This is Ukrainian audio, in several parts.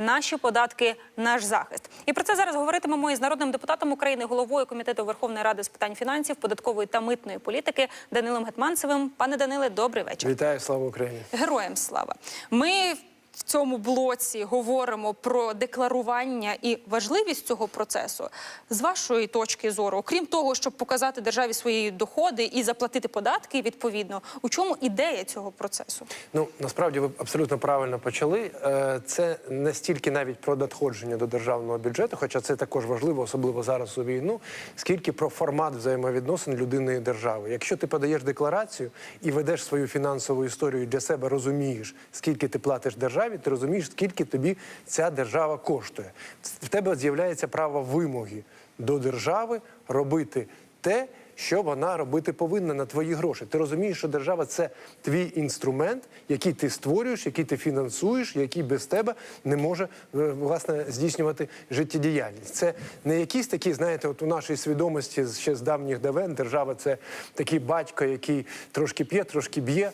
Наші податки, наш захист. І про це зараз говоритимемо із народним депутатом України, головою комітету Верховної Ради з питань фінансів, податкової та митної політики Данилом Гетманцевим. Пане Даниле, добрий вечір. Вітаю, слава Україні! Героям слава. Ми в цьому блоці говоримо про декларування і важливість цього процесу. З вашої точки зору, окрім того, щоб показати державі свої доходи і заплатити податки відповідно, у чому ідея цього процесу? Ну насправді ви абсолютно правильно почали. Е, Це не стільки навіть про надходження до державного бюджету, хоча це також важливо, особливо зараз у війну, скільки про формат взаємовідносин людини і держави. Якщо ти подаєш декларацію і ведеш свою фінансову історію для себе розумієш, скільки ти платиш державі, ти розумієш, скільки тобі ця держава коштує. В тебе з'являється право вимоги до держави робити те. Що вона робити повинна на твої гроші? Ти розумієш, що держава це твій інструмент, який ти створюєш, який ти фінансуєш, який без тебе не може е, власне здійснювати життєдіяльність. Це не якісь такі, знаєте, от у нашій свідомості ще з давніх давен держава це такий батько, який трошки п'є, трошки б'є, е,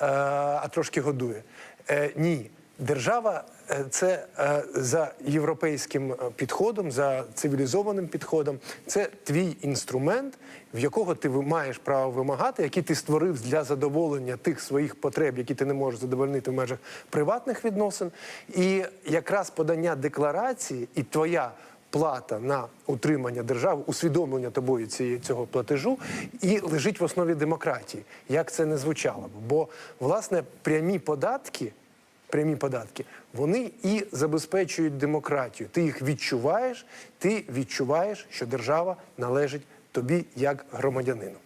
а трошки годує. Е, Ні. Держава е, це е, за європейським е, підходом, за цивілізованим підходом. Це твій інструмент, в якого ти маєш право вимагати, який ти створив для задоволення тих своїх потреб, які ти не можеш задовольнити в межах приватних відносин. І якраз подання декларації і твоя. Плата на утримання держави, усвідомлення тобою цієї цього платежу, і лежить в основі демократії, як це не звучало б. Бо власне прямі податки прямі податки, вони і забезпечують демократію. Ти їх відчуваєш, ти відчуваєш, що держава належить тобі як громадянину.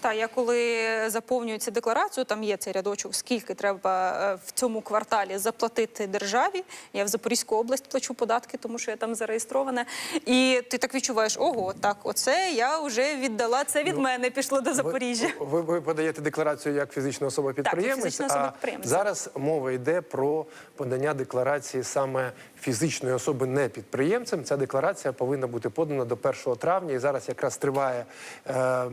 Та я коли заповнюю цю декларацію, там є цей рядочок, скільки треба е, в цьому кварталі заплатити державі. Я в Запорізьку область плачу податки, тому що я там зареєстрована. І ти так відчуваєш, ого, так, оце я вже віддала. Це від мене пішло до Запоріжжя. Ви, ви, подаєте декларацію як фізична особа підприємець. фізична особа підприємець. А зараз мова йде про подання декларації саме фізичної особи не підприємцем. Ця декларація повинна бути подана до 1 травня. І зараз якраз триває е, е,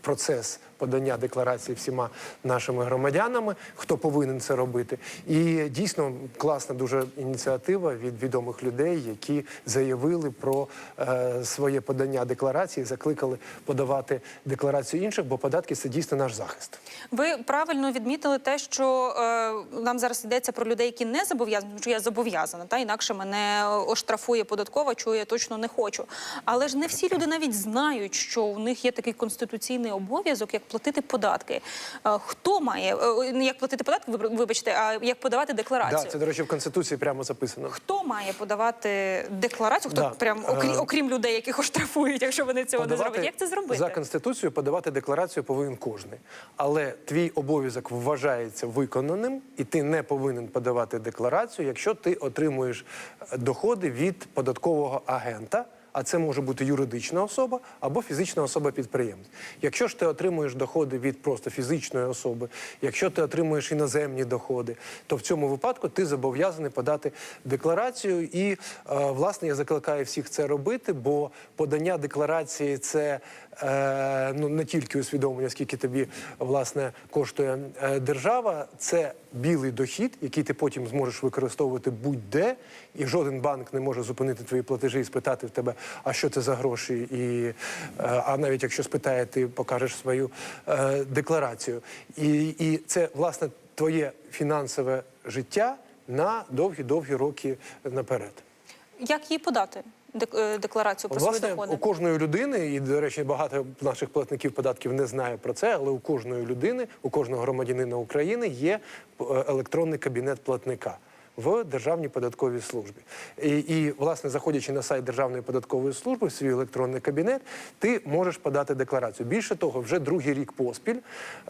процес подання декларації всіма нашими громадянами, хто повинен це робити. І дійсно класна дуже ініціатива від відомих людей, які заявили про е, своє подання декларації, закликали подавати декларацію інших, бо податки це дійсно наш захист. Ви правильно відмітили те, що е, нам зараз йдеться про людей, які не зобов'язані, що я зобов'язана, та інакше мене оштрафує податкова, чого я точно не хочу. Але ж не всі люди навіть знають, що у них є такий конституційний обов'язок, як платити податки. Е, хто має е, не як платити податки, виб- вибачте, а як подавати декларацію? Да, це, до речі, в Конституції прямо записано. Хто має подавати декларацію? Хто Да. прям окрім, Е, окрім людей, яких оштрафують, якщо вони цього не зроблять? Як це зробити? За Конституцією подавати декларацію повинен кожний. Але твій обов'язок вважається виконаним, і ти не повинен подавати декларацію, якщо ти отримуєш е, доходи від податкового агента. А це може бути юридична особа або фізична особа-підприємець. Якщо ж ти отримуєш доходи від просто фізичної особи, якщо ти отримуєш іноземні доходи, то в цьому випадку ти зобов'язаний подати декларацію. І е, власне я закликаю всіх це робити, бо подання декларації це е, ну не тільки усвідомлення, скільки тобі власне коштує е, держава, це білий дохід, який ти потім зможеш використовувати будь-де, і жоден банк не може зупинити твої платежі і спитати в тебе, а що це за гроші, і е, а навіть якщо спитає, ти покажеш свою е, декларацію. І, і це власне твоє фінансове життя на довгі-довгі роки наперед. Як її подати? Е, Декларацію про свої доходи? у кожної людини, і до речі, багато наших платників податків не знає про це, але у кожної людини, у кожного громадянина України є електронний кабінет платника. В Державній податковій службі. І, і, власне, заходячи на сайт Державної податкової служби, в свій електронний кабінет, ти можеш подати декларацію. Більше того, вже другий рік поспіль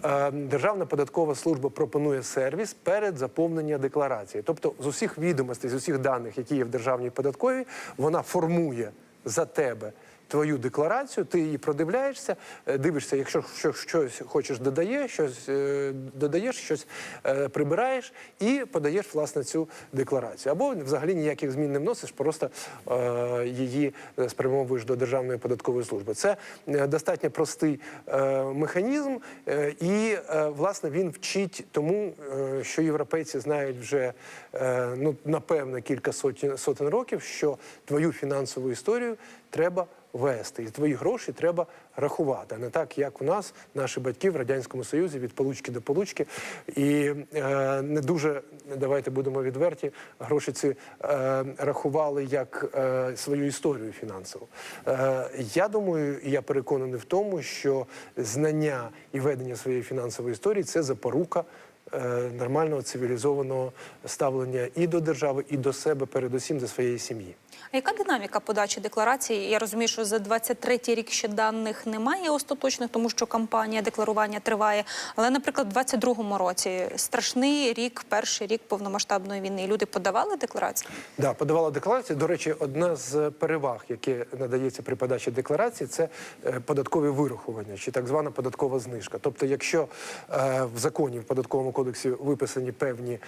е, Державна податкова служба пропонує сервіс перед заповненням декларації. Тобто, з усіх відомостей, з усіх даних, які є в Державній податковій, вона формує за тебе твою декларацію, ти її продивляєшся, е, дивишся, якщо що- щось хочеш додаєш, щось е, додаєш, щось е, прибираєш і подаєш власне цю декларацію. Або взагалі ніяких змін не вносиш, просто її спрямовуєш до Державної податкової служби. Це достатньо простий механізм, і власне він вчить тому, що європейці знають вже ну напевно кілька сотень сотень років, що твою фінансову історію треба вести, і твої гроші треба рахувати, а не так, як у нас наші батьки в радянському союзі від получки до получки, і е, не дуже давайте будемо відверті. Гроші ці е, рахували як е, свою історію фінансову. Я думаю, і я переконаний в тому, що знання і ведення своєї фінансової історії це запорука. Е, Нормального цивілізованого ставлення і до держави, і до себе, передусім до своєї сім'ї. А яка динаміка подачі декларації? Я розумію, що за 23-й рік ще даних немає остаточних, тому що кампанія декларування триває. Але, наприклад, в 22-му році страшний рік, перший рік повномасштабної війни. Люди подавали декларації? Да, подавала декларацію. До речі, одна з переваг, яке надається при подачі декларації, це е, податкові вирахування чи так звана податкова знижка. Тобто, якщо е, в законі в податковому кодексі виписані певні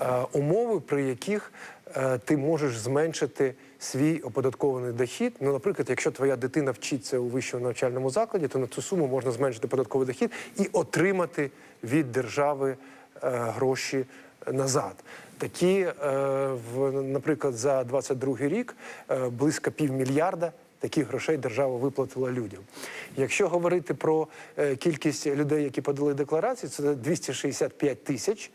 е, умови, при яких е, ти можеш зменшити свій оподаткований дохід. Ну, наприклад, якщо твоя дитина вчиться у вищому навчальному закладі, то на цю суму можна зменшити податковий дохід і отримати від держави е, гроші назад. Такі, в, наприклад, за 22 рік е, близько півмільярда таких грошей держава виплатила людям. Якщо говорити про е, кількість людей, які подали декларації, це 265 тисяч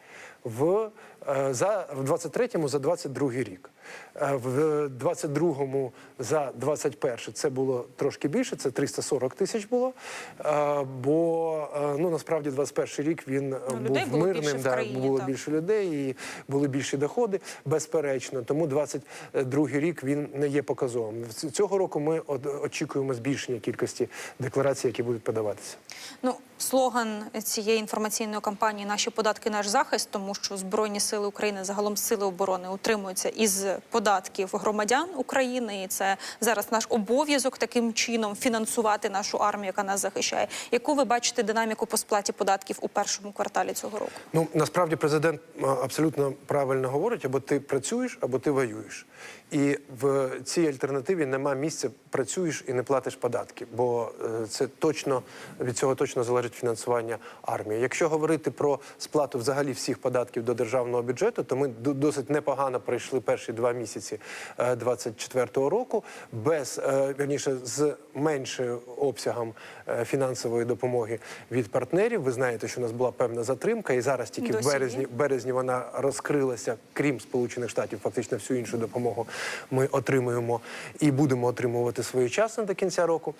в, е, за, в 23-му за 22 рік. Е, В 22-му за 21 це було трошки більше, це 340 тисяч було. Е, Бо ну насправді 21 рік він Ну, був було мирним, да, країні, було так. більше людей і були більші доходи, безперечно. Тому 22 рік він не є показовим. Цього року ми очікуємо збільшення кількості декларацій, які будуть подаватися. Ну, слоган цієї інформаційної кампанії Наші податки, наш захист, тому що Збройні сили України, загалом сили оборони, утримуються із податків громадян України, і це зараз наш обов'язок таким чином фінансувати нашу армію, яка нас захищає. Яку ви бачите динаміку по сплаті податків у першому кварталі цього року? Ну насправді президент абсолютно правильно говорить: або ти працюєш, або ти воюєш. І в цій альтернативі нема місця працюєш і не платиш податки, бо е, це точно від цього точно залежить фінансування армії. Якщо говорити про сплату взагалі всіх податків до державного бюджету, то ми досить непогано пройшли перші два місяці 24-го року, без е, вірніше з меншим обсягом е, фінансової допомоги від партнерів. Ви знаєте, що у нас була певна затримка, і зараз тільки в Досі березні в березні вона розкрилася, крім Сполучених Штатів, фактично всю іншу допомогу ми отримуємо і будемо отримувати своєчасно до кінця року.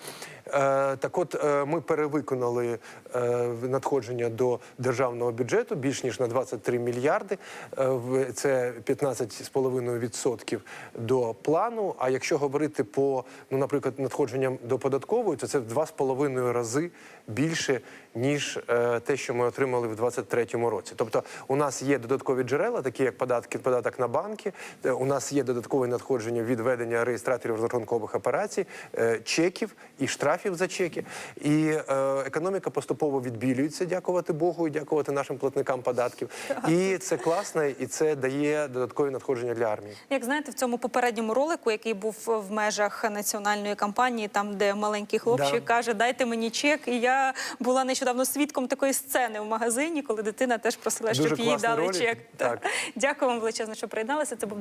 Е, так от е, ми перевиконали е, надходження до державного бюджету більш ніж на 23 мільярди. Е, це 15,5% до плану. А якщо говорити по, ну, наприклад, надходженням до податкової, то це в 2,5 рази більше, ніж е, те, що ми отримали в 2023 році. Тобто у нас є додаткові джерела, такі як податки, податок на банки. е, У нас є додаткові надходження від ведення реєстраторів розрахункових операцій, чеків і штрафів за чеки. І економіка поступово відбілюється, дякувати Богу, і дякувати нашим платникам податків. І це класно, і це дає додаткові надходження для армії. Як знаєте, в цьому попередньому ролику, який був в межах національної кампанії, там де маленький хлопчик Да. каже, дайте мені чек. І я була нещодавно свідком такої сцени в магазині, коли дитина теж просила, Дуже щоб їй дали ролик. чек. Так. Дякую вам величезно, що приєдналися. Це був